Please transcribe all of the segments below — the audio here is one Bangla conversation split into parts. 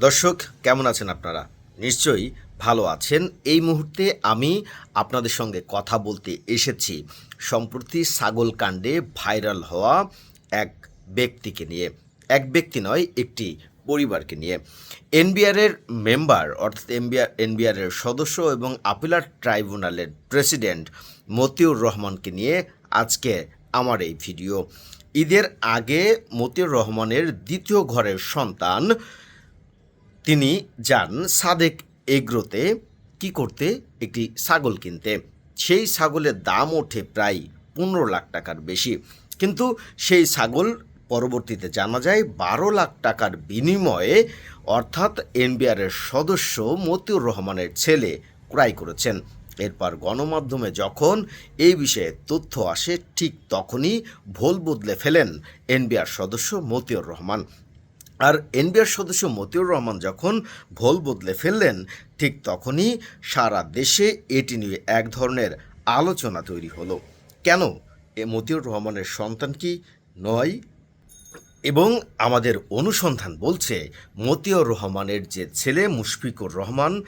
দর্শক, কেমন আছেন আপনারা? নিশ্চয়ই ভালো আছেন। এই মুহূর্তে আমি আপনাদের সঙ্গে কথা বলতে এসেছি সম্প্রতি ছাগল কাণ্ডে ভাইরাল হওয়া এক ব্যক্তিকে নিয়ে। এক ব্যক্তি নয়, একটি পরিবারকে নিয়ে। এনবিআরের মেম্বার, অর্থাৎ এনবিআর এনবিআরের সদস্য এবং আপিলার ট্রাইব্যুনালের প্রেসিডেন্ট মতিউর রহমানকে নিয়ে আজকে আমার এই ভিডিও। ঈদের আগে মতিউর রহমানের দ্বিতীয় ঘরের সন্তান তিনি যান সাদেক এগ্রোতে কি করতে? একটি ছাগল কিনতে। সেই ছাগলের দাম ওঠে প্রায় পনেরো লাখ টাকার বেশি। কিন্তু সেই ছাগল পরবর্তীতে জানা যায় বারো লাখ টাকার বিনিময়ে অর্থাৎ এনবিআরের সদস্য মতিউর রহমানের ছেলে ক্রয় করেছেন। এরপর গণমাধ্যমে যখন এই বিষয়ে তথ্য আসে, ঠিক তখনই ভোল বদলে ফেলেন এনবিআর সদস্য মতিউর রহমান। আর এনবিআর সদস্য মতিউর রহমান যখন ভোল বদলে ফেললেন, ঠিক তখনই সারা দেশে এটি নিয়ে এক ধরনের আলোচনা তৈরি হলো। কেন? এ মতিউর রহমানের সন্তান কি নয়? এবং আমাদের অনুসন্ধান বলছে, মতিউর রহমানের যে ছেলে মুশফিকুর রহমান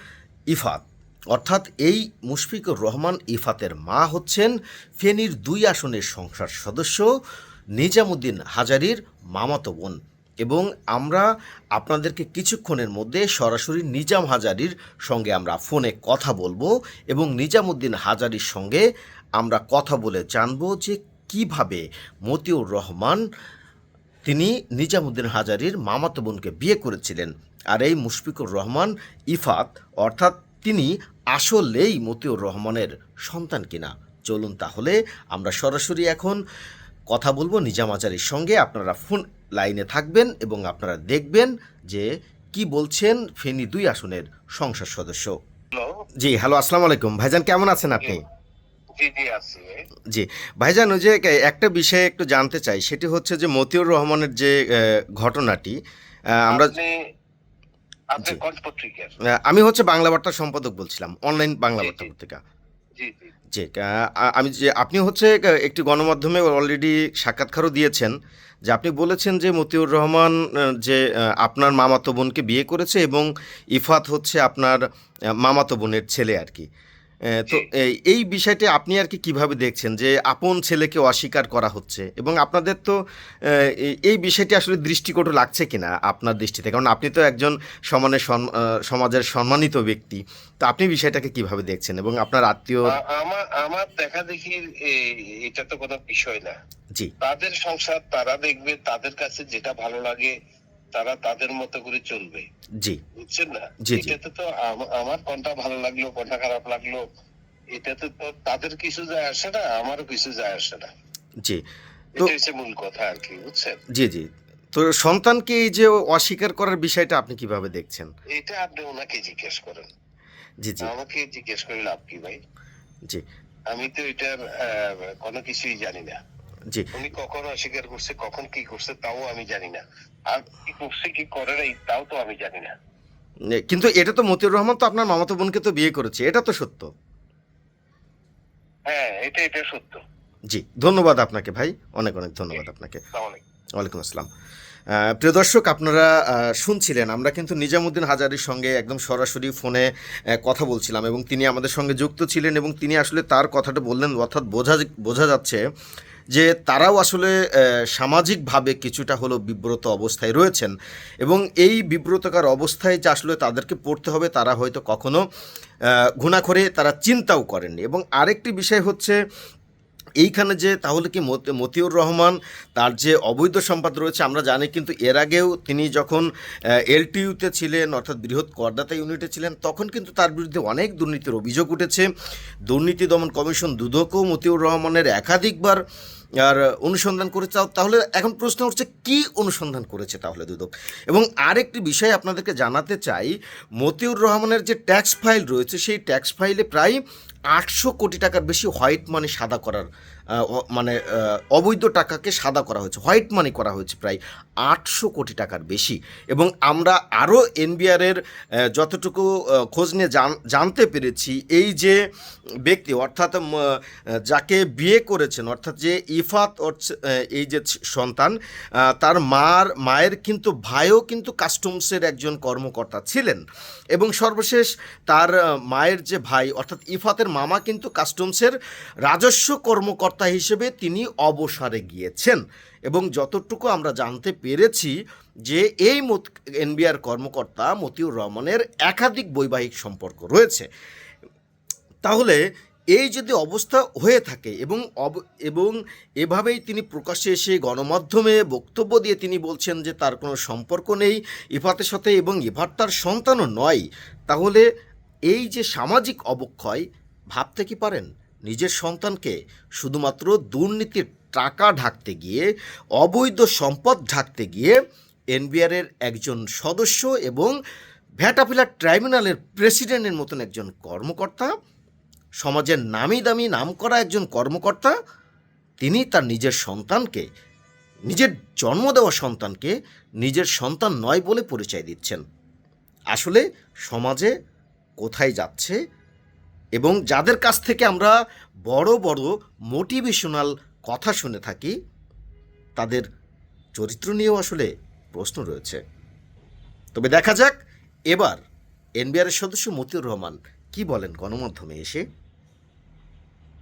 ইফাত, অর্থাৎ এই মুশফিকুর রহমান ইফাতের মা হচ্ছেন ফেনীর দুই আসনের সংসার সদস্য নিজামুদ্দিন হাজারির মামাতো বোন। এবং আমরা আপনাদেরকে কিছুক্ষণের মধ্যে সরাসরি নিজাম হাজারির সঙ্গে আমরা ফোনে কথা বলব এবং নিজামুদ্দিন হাজারির সঙ্গে আমরা কথা বলে জানব যে কীভাবে মতিউর রহমান তিনি নিজামুদ্দিন হাজারির মামাতো বোনকে বিয়ে করেছিলেন। আর এই মুশফিকুর রহমান ইফাত, অর্থাৎ তিনি আসলেই মতিউর রহমানের সন্তান কিনা। চলুন তাহলে আমরা সরাসরি এখন কথা বলব নিজাম হাজারির সঙ্গে। আপনারা ফোন লাইনে থাকবেন এবং আপনারা দেখবেন যে কি বলছেন ফেনী দুই আসনের সংসদ সদস্য। জি হ্যালো আসসালামু আলাইকুম। ভাইজান কেমন আছেন আপনি? জি ভাইজান ওই যে একটা বিষয়ে একটু জানতে চাই সেটি হচ্ছে যে মতিউর রহমানের যে ঘটনাটি আমরা আমি হচ্ছে বাংলা বার্তা সম্পাদক বলছিলাম অনলাইন বাংলা বার্তা। পত্রিকা। জি আমি যে, আপনি হচ্ছে একটি গণমাধ্যমে অলরেডি সাক্ষাৎকারও দিয়েছেন যে, আপনি বলেছেন যে, মতিউর রহমান যে আপনার মামাতো বোনকে বিয়ে করেছে এবং ইফাত হচ্ছে আপনার মামাতো বোনের ছেলে আর কি। তো এই- বিষয়টি আপনি আর কি কীভাবে দেখছেন যে আপন ছেলেকে অস্বীকার করা হচ্ছে? এবং আপনাদের তো এই- বিষয়টি আসলে দৃষ্টিকটু লাগছে কিনা আপনার দৃষ্টিতে? কারণ আপনি তো একজন সমানের সন- সমাজের সম্মানিত ব্যক্তি। তো আপনি বিষয়টাকে কীভাবে দেখছেন? এবং আপনার আত্মীয় আমার আমার দেখা দেখি এটা তো কোনো বিষয় না। জি। তাদের সংসার তারা দেখবে তাদের কাছে যেটা ভালো লাগে তারা তাদের মতো করে চলবে। জি। বুঝছেন না। এটাতে তো আমার কোনটা ভালো লাগল কোনটা খারাপ লাগল এটাতে তো তাদের কিছু যায় আসে না আমারও কিছু যায় আসে না। জি। তো- মূল কথা আর কি বুঝছেন? জি জি। তো সন্তানকে এই যে অস্বীকার করার বিষয়টা আপনি কীভাবে দেখছেন? এটা আপনি ওনাকে জিজ্ঞেস করেন। জি জি। আমাকে জিজ্ঞেস করে লাভ কি ভাই? জি। আমি তো এটার কোনো কিছুই জানি না। জি। উনি কখন অস্বীকার করছে কখন কি করছে তাও আমি জানি না। আর কি করছে কি করে নাই তাও তো আমি জানি না। কিন্তু এটা তো মতিউর রহমান তো আপনার মামাতো বোনকে তো বিয়ে করেছে এটা তো সত্য। হ্যাঁ এটা এটা সত্য। জি ধন্যবাদ আপনাকে ভাই অনেক অনেক ধন্যবাদ আপনাকে। ওয়ালাইকুম আসসালাম। প্রিয় দর্শক আপনারা শুনছিলেন আমরা কিন্তু নিজামুদ্দিন হাজারির সঙ্গে একদম সরাসরি ফোনে কথা বলছিলাম এবং তিনি আমাদের সঙ্গে যুক্ত ছিলেন এবং তিনি আসলে তার কথাটা বললেন অর্থাৎ বোঝা বোঝা যাচ্ছে যে তারাও আসলে সামাজিকভাবে কিছুটা হলো বিব্রত অবস্থায় রয়েছেন। এবং এই বিব্রতকার অবস্থায় যে আসলে তাদেরকে পড়তে হবে, তারা হয়তো কখনো ঘুণা করে তারা চিন্তাও করেননি। এবং আরেকটি বিষয় হচ্ছে, এইখানে যে তাহলে কি মতিউর রহমান তার যে অবৈধ সম্পদ রয়েছে, আমরা জানি কিন্তু এর আগেও তিনি যখন এলটিইউতে ছিলেন, অর্থাৎ বৃহৎ করদাতা ইউনিটে ছিলেন, তখন কিন্তু তার বিরুদ্ধে অনেক দুর্নীতির অভিযোগ উঠেছে। দুর্নীতি দমন কমিশন দুদকও মতিউর রহমানের একাধিকবার আর অনুসন্ধান করেছে তাহলে এখন প্রশ্ন হচ্ছে কি অনুসন্ধান করেছে তাহলে দুদক? এবং আরেকটি বিষয় আপনাদেরকে জানাতে চাই, মতিউর রহমানের যে ট্যাক্স ফাইল রয়েছে, সেই ট্যাক্স ফাইলে প্রায় আটশো কোটি টাকার বেশি হোয়াইট মানি সাদা করার মানে অবৈধ টাকাকে সাদা করা হয়েছে, হোয়াইট মানি করা হয়েছে প্রায় আটশো কোটি টাকার বেশি। এবং আমরা আরও এনবিআরের যতটুকু খোঁজ নিয়ে জান- জানতে পেরেছি, এই যে ব্যক্তি, অর্থাৎ যাকে বিয়ে করেছেন, অর্থাৎ যে ইফাত হচ্ছে, আহ, এই যে সন্তান তার মার মায়ের কিন্তু ভাইও কিন্তু কাস্টমসের একজন কর্মকর্তা ছিলেন। এবং সর্বশেষ তার মায়ের যে ভাই অর্থাৎ ইফাতের মামা কিন্তু কাস্টমসের রাজস্ব কর্মকর্তা হিসেবে তিনি অবসরে গিয়েছেন। এবং যতটুকু আমরা জানতে পেরেছি যে এই এনবিআর কর্মকর্তা মতিউর রহমানের একাধিক বৈবাহিক সম্পর্ক রয়েছে। তাহলে এই যদি অবস্থা হয়ে থাকে এবং অব, এবং এভাবেই তিনি প্রকাশ্যে এসে গণমাধ্যমে বক্তব্য দিয়ে তিনি বলছেন যে তার কোনো সম্পর্ক নেই, ইফাতের সাথে এবং ইফাত তার সন্তানও নয়, তাহলে এই যে সামাজিক অবক্ষয়, ভাবতে কি পারেন? নিজের সন্তানকে শুধুমাত্র দুর্নীতির টাকা ঢাকতে গিয়ে, অবৈধ সম্পদ ঢাকতে গিয়ে এনবিআরের একজন সদস্য এবং ভ্যাটাপিলার ট্রাইব্যুনালের প্রেসিডেন্টের মতন একজন কর্মকর্তা সমাজের নামি দামি নাম করা একজন কর্মকর্তা, তিনি তার নিজের সন্তানকে, নিজের জন্ম দেওয়া সন্তানকে নিজের সন্তান নয় বলে পরিচয় দিচ্ছেন। আসলে সমাজে কোথায় যাচ্ছে এবং যাদের কাছ থেকে আমরা বড় বড় মোটিভেশনাল কথা শুনে থাকি, তাদের চরিত্র নিয়েও আসলে প্রশ্ন রয়েছে। তবে দেখা যাক, এবার এনবিআরের সদস্য মতিউর রহমান কি বলেন গণমাধ্যমে এসে।